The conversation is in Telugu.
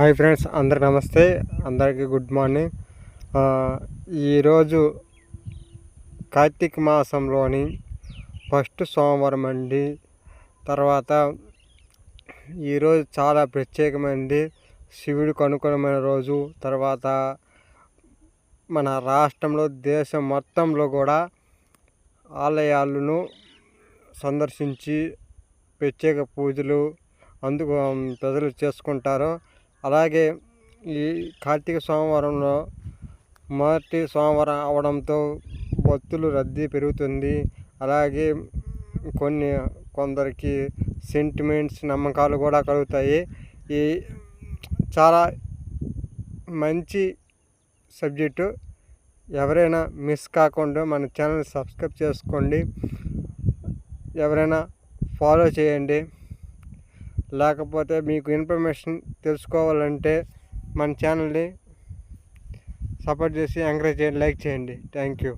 హాయ్ ఫ్రెండ్స్ అందరికి నమస్తే. అందరికీ గుడ్ మార్నింగ్. ఈరోజు కార్తీక మాసంలోని ఫస్ట్ సోమవారం అండి. తర్వాత ఈరోజు చాలా ప్రత్యేకమైనది శివుడికి అనుకూలమైన రోజు. తర్వాత మన రాష్ట్రంలో దేశం మొత్తంలో కూడా ఆలయాలను సందర్శించి ప్రత్యేక పూజలు అందుకు ప్రజలు చేసుకుంటారు. అలాగే ఈ కార్తీక సోమవారంలో మొదటి సోమవారం అవడంతో భక్తులు రద్దీ పెరుగుతుంది. అలాగే కొన్ని కొందరికి సెంటిమెంట్స్ నమ్మకాలు కూడా కలుగుతాయి. ఈ చాలా మంచి సబ్జెక్టు. ఎవరైనా మిస్ కాకుండా మన ఛానల్ సబ్స్క్రైబ్ చేసుకోండి. ఎవరైనా ఫాలో చేయండి. లేకపోతే మీకు ఇన్ఫర్మేషన్ తెలుసుకోవాలంటే మన ఛానల్ని సపోర్ట్ చేసి ఎంకరేజ్ చేయండి లైక్ చేయండి. Thank you.